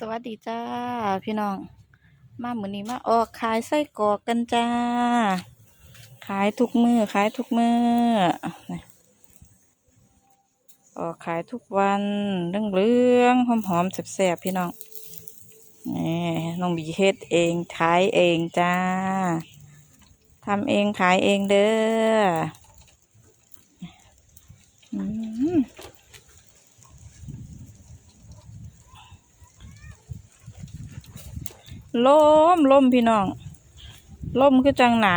สวัสดีจ้า พี่น้อง มาเหมือนนี้มาออกขายไส้กรอกกันจ้า ขายทุกมือขายทุกมือออกขายทุกวันเรื่องเรื่องหอมหอมแซ่บๆพี่น้องนี่น้องบีเฮ็ดเองขายเองจ้าทำเองขายเองเด้อ ลมลมพี่น้องลมคือจังหนา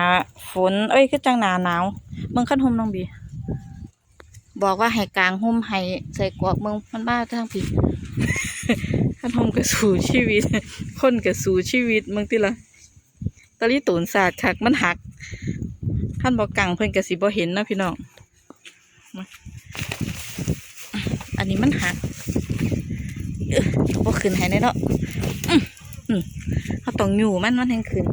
ฝน เอ้ยคือจังหนาหนาวเมืองขั้นห่มน้องบี บอกว่าให้กลางห่มให้ใส่กรอกเมืองมันบ้าทั้งพี่ขั้นห่มก็สู่ชีวิต คนก็สู่ชีวิตเมืองที่ละตะลิตูนศาสตร์คักมันหักขั้นบอกกลางเพิ่นก็สิบ่เห็นนะพี่น้องอันนี้มันหักเอ้อบ่ขึ้นให้แน่เนาะเขา ต้องอยู่มันมันแห่งขึ้น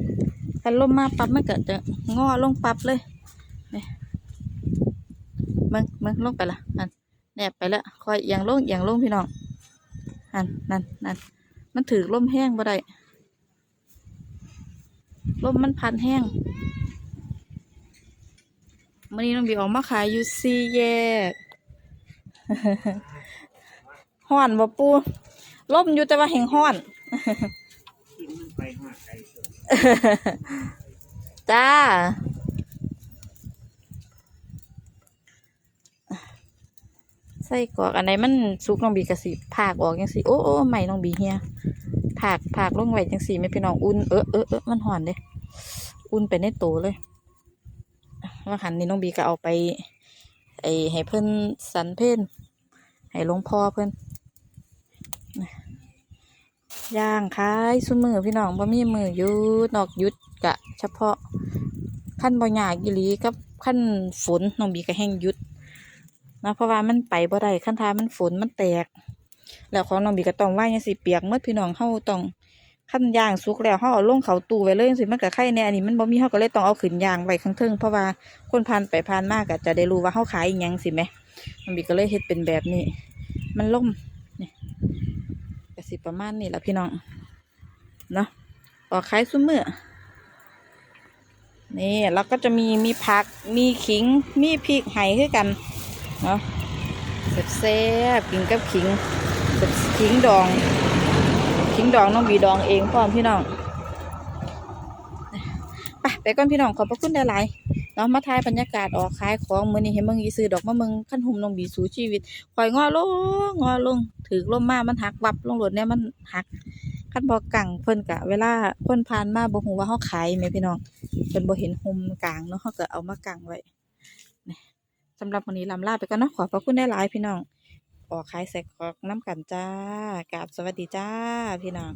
ถ้าลมมาปั๊บมันก็จะงอลงปั๊บเลยนี่มึงมึงลงไปละนั่นแนบไปแล้วคอยเอียงลงเอียงลงพี่น้องนั่นนั่นนั่นมันถือลมแห้งบ่ได้ลมมันพันแห้งมื่อนี้น้องบีออกมาขายอยู่สี่แยกห้อนบ่ปูลมอยู่แต่ว่าแห่งห้อน จ้า ใส่กรอกอันไหนมันสุกน้องบีกระสิผากออกจังสิโอ้โอ้ไม่น้องบีเฮียผากผากลงไว้จังสิไม่พี่น้องอุ่นเออเออเออมันห่อนเด้อุ่นไปในโตเลยว่าหันนี่น้องบีก็เอาไป ไอให้เพิ่อนสันเพื่อนให้หลวงพ่อเพิ่อน ย่างขายซุมือพี่น้องบ่มีมือยุดนอกยุดกะ เฉพาะขั้นบ่ยากอีหลีกับขั้นฝนน้องบีก็แห้งยุดนะเพราะว่ามันไปบ่ได้ขั้นทามันฝนมันแตก แล้วของน้องบีก็ต้องว่าจังสิเปียกเมื่อพี่น้องเฮาต้องขั้นย่างสุกแล้วเฮาเอาลงเขาตู้ไว้เลยจังสิมันก็ไข่แน่อันนี้มันบ่มีเฮาก็เลยต้องเอาขึ้นย่างไว้ข้างเทิงเพราะว่าคนผ่านไปผ่านมาก็จะได้รู้ว่าเฮาขายอีหยังสิแหมน้องบีก็เลยเฮ็ดเป็นแบบนี้ มันล่ม สิประมาณนี้ล่ะพี่น้อง เนาะออกขายซุ้มมือนี่แล้วก็จะมีมีผักมีขิงมีพริกไห้คือกันเนาะแซ่บๆกินกับขิงแบบขิงดอง ขิงดองน้องบีดองเองพร้อมพี่น้องไปไปก่อนพี่น้องขอบพระคุณหลายๆ เนาะมาทายบรรยากาศออกขายของมื้อนี้เห็นมืองอีซื้อดอกมะมืองขั้นหุ่มน้องบีสู่ชีวิตคอยงอลงงอลงถือลมมามันหักวับลงรถเนี่ยมันหักขั้นบอกกังเพิ่นกะ เวลาเพิ่นผ่านมาบ่ฮู้ว่าเฮาขายแหมพี่น้องเพิ่นบ่เห็นหุมกลางเนาะเขาก็เอามากางไว้สำหรับวันนี้ลำลาไปก่อนเนาะขอบพระคุณได้หลายพี่น้องออกขายใส่กอกน้ำกันจ้ากราบสวัสดีจ้าพี่น้อง